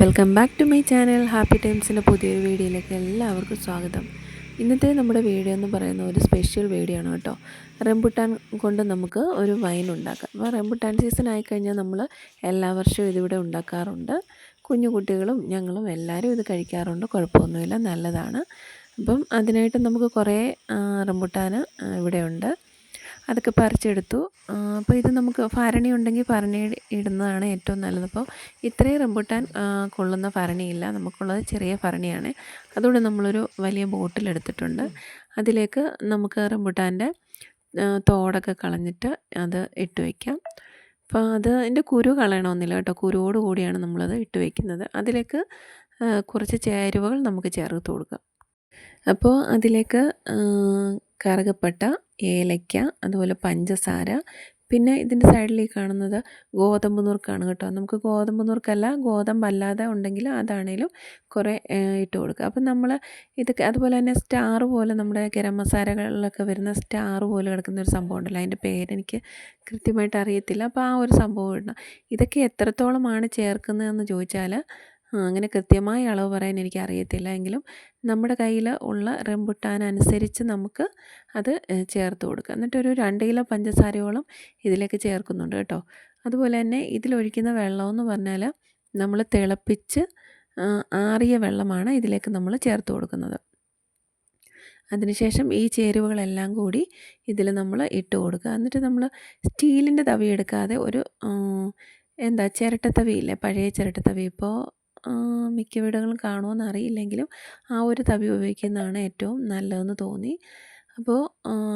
Welcome back to my channel Happy ടൈംസിന്റെ പുതിയൊരു വീഡിയോയിലേക്ക് എല്ലാവർക്കും സ്വാഗതം. ഇന്നത്തെ നമ്മുടെ വീഡിയോ എന്ന് പറയുന്ന ഒരു സ്പെഷ്യൽ വീഡിയോ ആണ് കേട്ടോ. റംബുട്ടാൻ കൊണ്ട് നമുക്ക് ഒരു വൈൻ ഉണ്ടാക്കാം. അപ്പോൾ റംബുട്ടാൻ സീസൺ ആയിക്കഴിഞ്ഞാൽ നമ്മൾ എല്ലാ വർഷവും ഇതിവിടെ ഉണ്ടാക്കാറുണ്ട്. കുഞ്ഞു കുട്ടികളും ഞങ്ങളും എല്ലാവരും ഇത് കഴിക്കാറുണ്ട്. കുഴപ്പമൊന്നുമില്ല നല്ലതാണ്. അപ്പം അതിനായിട്ട് നമുക്ക് കുറേ റംബുട്ടാൻ ഇവിടെയുണ്ട്. അതൊക്കെ പറിച്ചെടുത്തു. അപ്പോൾ ഇത് നമുക്ക് ഭരണി ഉണ്ടെങ്കിൽ ഭരണി ഇടുന്നതാണ് ഏറ്റവും നല്ലത്. അപ്പോൾ ഇത്രയും റംബുട്ടാൻ കൊള്ളുന്ന ഭരണിയില്ല. നമുക്കുള്ളത് ചെറിയ ഭരണിയാണ്. അതുകൊണ്ട് നമ്മളൊരു വലിയ ബോട്ടിൽ എടുത്തിട്ടുണ്ട്. അതിലേക്ക് നമുക്ക് റംബുട്ടാന്റെ തോടൊക്കെ കളഞ്ഞിട്ട് അത് ഇട്ട് വയ്ക്കാം അപ്പോൾ അത് അതിന്റെ കുരു കളയണമെന്നില്ല കേട്ടോ. കുരുവോട് കൂടിയാണ് നമ്മളത് ഇട്ട് വയ്ക്കുന്നത് അതിലേക്ക് കുറച്ച് ചേരുവകൾ നമുക്ക് ചേർത്ത് കൊടുക്കാം. അപ്പോൾ അതിലേക്ക് കറുകപ്പട്ട ഏലയ്ക്ക അതുപോലെ പഞ്ചസാര പിന്നെ ഇതിന്റെ സൈഡിൽ കാണുന്നത് ഗോതമ്പ് നുറുക്കാണ് കേട്ടോ. നമുക്ക് ഗോതമ്പ് നുറുക്കല്ല ഗോതമ്പല്ലാതെ ഉണ്ടെങ്കിൽ അതാണേലും കുറേ ഇട്ട് കൊടുക്കുക. അപ്പം നമ്മൾ ഇതൊക്കെ അതുപോലെ തന്നെ സ്റ്റാർ പോലെ നമ്മുടെ ഗരം മസാലകളിലൊക്കെ വരുന്ന സ്റ്റാർ പോലെ കിടക്കുന്ന ഒരു സംഭവം ഉണ്ടല്ലോ. അതിന്റെ പേരെനിക്ക് കൃത്യമായിട്ട് അറിയത്തില്ല. അപ്പോൾ ആ ഒരു സംഭവം ഇടണം. ഇതൊക്കെ എത്രത്തോളമാണ് ചേർക്കുന്നതെന്ന് ചോദിച്ചാൽ അങ്ങനെ കൃത്യമായ അളവ് പറയാൻ എനിക്ക് അറിയത്തില്ല എങ്കിലും നമ്മുടെ കയ്യിൽ ഉള്ള റംബുട്ടാൻ അനുസരിച്ച് നമുക്ക് അത് ചേർത്ത് കൊടുക്കുക എന്നിട്ട് ഒരു രണ്ട് കിലോ പഞ്ചസാരയോളം ഇതിലേക്ക് ചേർക്കുന്നുണ്ട് കേട്ടോ. അതുപോലെ തന്നെ ഇതിലൊഴിക്കുന്ന വെള്ളമെന്ന് പറഞ്ഞാൽ നമ്മൾ തിളപ്പിച്ച് ആറിയ വെള്ളമാണ് ഇതിലേക്ക് നമ്മൾ ചേർത്ത് കൊടുക്കുന്നത്. അതിനുശേഷം ഈ ചേരുവകളെല്ലാം കൂടി ഇതിൽ നമ്മൾ ഇട്ട് കൊടുക്കുക. എന്നിട്ട് നമ്മൾ സ്റ്റീലിന്റെ തവി എടുക്കാതെ ഒരു എന്താ ചിരട്ടത്തവിയില്ലേ പഴയ ചിരട്ടത്തവി. ഇപ്പോൾ മിക്ക വീടുകളും കാണുമോ അറിയില്ലെങ്കിലും ആ ഒരു തവി ഉപയോഗിക്കുന്നതാണ് ഏറ്റവും നല്ലതെന്ന് തോന്നി. അപ്പോൾ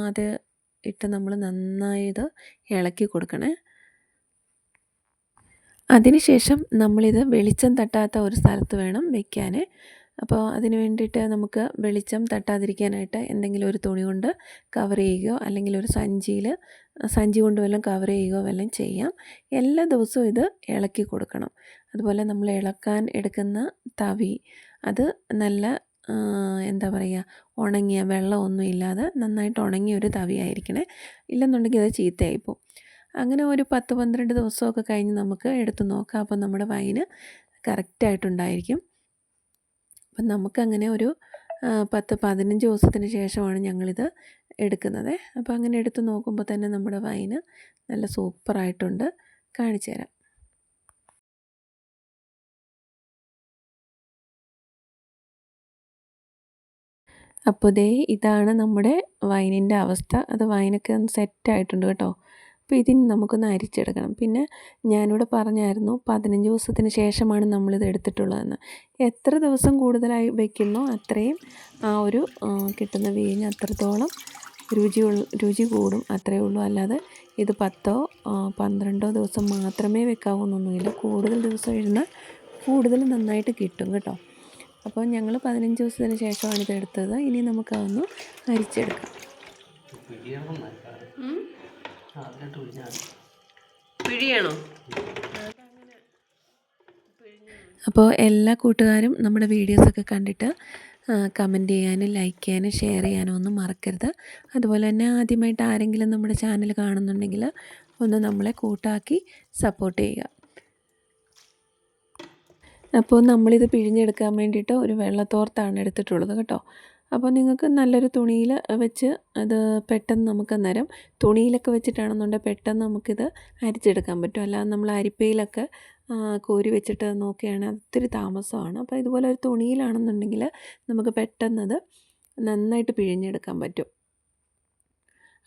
അത് ഇട്ട് നമ്മൾ നന്നായത് ഇളക്കി കൊടുക്കണേ. അതിനുശേഷം നമ്മളിത് വെളിച്ചം തട്ടാത്ത ഒരു സ്ഥലത്ത് വേണം വെക്കാൻ അപ്പോൾ അതിന് വേണ്ടിയിട്ട് നമുക്ക് വെളിച്ചം തട്ടാതിരിക്കാനായിട്ട് എന്തെങ്കിലും ഒരു തുണി കൊണ്ട് കവർ ചെയ്യുകയോ അല്ലെങ്കിൽ ഒരു സഞ്ചിയിൽ സഞ്ചി കൊണ്ട് വല്ലതും കവർ ചെയ്യുകയോ വല്ലതും ചെയ്യാം. എല്ലാ ദിവസവും ഇത് ഇളക്കി കൊടുക്കണം. അതുപോലെ നമ്മൾ ഇളക്കാൻ എടുക്കുന്ന തവി അത് നല്ല എന്താ പറയുക ഉണങ്ങിയ വെള്ളമൊന്നും ഇല്ലാതെ നന്നായിട്ട് ഉണങ്ങിയ ഒരു തവി ആയിരിക്കണേ. ഇല്ലെന്നുണ്ടെങ്കിൽ അത് ചീത്തയായിപ്പോൾ അങ്ങനെ ഒരു പത്ത് പന്ത്രണ്ട് ദിവസമൊക്കെ കഴിഞ്ഞ് നമുക്ക് എടുത്ത് നോക്കാം. അപ്പോൾ നമ്മുടെ വൈന് കറക്റ്റായിട്ടുണ്ടായിരിക്കും അപ്പം നമുക്കങ്ങനെ ഒരു പത്ത് പതിനഞ്ച് ദിവസത്തിന് ശേഷമാണ് ഞങ്ങളിത് എടുക്കുന്നത്. അപ്പോൾ അങ്ങനെ എടുത്ത് നോക്കുമ്പോൾ തന്നെ നമ്മുടെ വൈന് നല്ല സൂപ്പറായിട്ടുണ്ട്. കാണിച്ചു തരാം. അപ്പോൾ ദേ ഇതാണ് നമ്മുടെ വൈനിന്റെ അവസ്ഥ. അത് വൈനൊക്കെ ഒന്ന് സെറ്റായിട്ടുണ്ട് കേട്ടോ. അപ്പോൾ ഇതിന് നമുക്കൊന്ന് അരിച്ചെടുക്കണം. പിന്നെ ഞാനിവിടെ പറഞ്ഞായിരുന്നു പതിനഞ്ച് ദിവസത്തിന് ശേഷമാണ് നമ്മളിത് എടുത്തിട്ടുള്ളതെന്ന്. എത്ര ദിവസം കൂടുതലായി വയ്ക്കുന്നോ അത്രയും ആ ഒരു കിട്ടുന്ന വീഞ്ഞ് അത്രത്തോളം രുചി രുചി കൂടും അത്രയേ ഉള്ളൂ. അല്ലാതെ ഇത് പത്തോ പന്ത്രണ്ടോ ദിവസം മാത്രമേ വെക്കാവുന്നൊന്നുമില്ല. കൂടുതൽ ദിവസം ഇരുന്നാൽ കൂടുതൽ നന്നായിട്ട് കിട്ടും കേട്ടോ. അപ്പോൾ ഞങ്ങൾ പതിനഞ്ച് ദിവസത്തിന് ശേഷമാണ് ഇത് എടുത്തത്. ഇനി നമുക്കതൊന്ന് അരിച്ചെടുക്കാം. പിഴിയണോ? അപ്പോൾ എല്ലാ കൂട്ടുകാരും നമ്മുടെ വീഡിയോസൊക്കെ കണ്ടിട്ട് കമന്റ് ചെയ്യാനും ലൈക്ക് ചെയ്യാനും ഷെയർ ചെയ്യാനും ഒന്നും മറക്കരുത്. അതുപോലെ തന്നെ ആദ്യമായിട്ട് ആരെങ്കിലും നമ്മുടെ ചാനൽ കാണുന്നുണ്ടെങ്കിൽ ഒന്ന് നമ്മളെ കൂട്ടാക്കി സപ്പോർട്ട് ചെയ്യുക. അപ്പോൾ നമ്മളിത് പിഴിഞ്ഞെടുക്കാൻ വേണ്ടിയിട്ട് ഒരു വെള്ളത്തോർത്താണ് എടുത്തിട്ടുള്ളത് കേട്ടോ. അപ്പോൾ നിങ്ങൾക്ക് നല്ലൊരു തുണിയിൽ വെച്ച് അത് പെട്ടെന്ന് നമുക്ക് അന്നേരം തുണിയിലൊക്കെ വെച്ചിട്ടാണെന്നുണ്ടെങ്കിൽ പെട്ടെന്ന് നമുക്കിത് അരിച്ചെടുക്കാൻ പറ്റും. അല്ലാതെ നമ്മൾ അരിപ്പയിലൊക്കെ കോരി വെച്ചിട്ട് നോക്കുകയാണെങ്കിൽ ഒത്തിരി താമസമാണ്. അപ്പോൾ ഇതുപോലെ ഒരു തുണിയിലാണെന്നുണ്ടെങ്കിൽ നമുക്ക് പെട്ടെന്നത് നന്നായിട്ട് പിഴിഞ്ഞെടുക്കാൻ പറ്റും.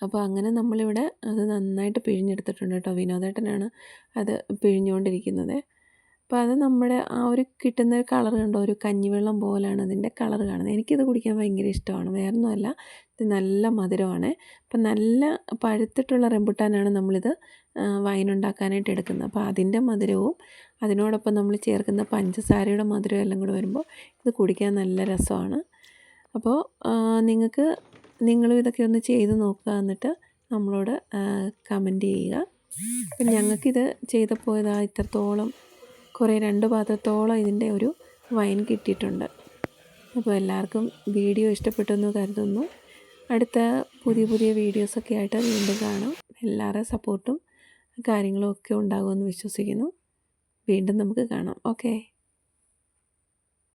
അപ്പോൾ അങ്ങനെ നമ്മളിവിടെ അത് നന്നായിട്ട് പിഴിഞ്ഞെടുത്തിട്ടുണ്ട് കേട്ടോ. വിനോദേട്ടനാണ് അത് പിഴിഞ്ഞുകൊണ്ടിരിക്കുന്നത്. അപ്പോൾ അത് നമ്മുടെ ആ ഒരു കിട്ടുന്ന ഒരു കളർ കണ്ടോ? ഒരു കഞ്ഞിവെള്ളം പോലെയാണ് അതിന്റെ കളർ കാണുന്നത്. എനിക്കിത് കുടിക്കാൻ ഭയങ്കര ഇഷ്ടമാണ്. വേറൊന്നുമല്ല ഇത് നല്ല മധുരമാണ്. അപ്പം നല്ല പഴുത്തിട്ടുള്ള റെമ്പുട്ടാനാണ് നമ്മളിത് വൈൻ ഉണ്ടാക്കാനായിട്ട് എടുക്കുന്നത്. അപ്പോൾ അതിന്റെ മധുരവും അതിനോടൊപ്പം നമ്മൾ ചേർക്കുന്ന പഞ്ചസാരയുടെ മധുരവും എല്ലാം കൂടെ വരുമ്പോൾ ഇത് കുടിക്കാൻ നല്ല രസമാണ്. അപ്പോൾ നിങ്ങൾക്ക് നിങ്ങളും ഇതൊക്കെ ഒന്ന് ചെയ്ത് നോക്കുക എന്നിട്ട് നമ്മളോട് കമന്റ് ചെയ്യുക. അപ്പം ഞങ്ങൾക്കിത് ചെയ്തപ്പോൾ ഇതാ ഇത്രത്തോളം. കുറേ രണ്ട് പാത്രത്തോളം ഇതിന്റെ ഒരു വൈൻ കിട്ടിയിട്ടുണ്ട്. അപ്പോൾ എല്ലാവർക്കും വീഡിയോ ഇഷ്ടപ്പെട്ടെന്ന് കരുതുന്നു. അടുത്ത പുതിയ പുതിയ വീഡിയോസൊക്കെ ആയിട്ട് വീണ്ടും കാണാം. എല്ലാവരുടെ സപ്പോർട്ടും കാര്യങ്ങളും ഒക്കെ ഉണ്ടാകുമെന്ന് വിശ്വസിക്കുന്നു. വീണ്ടും നമുക്ക് കാണാം. ഓക്കേ.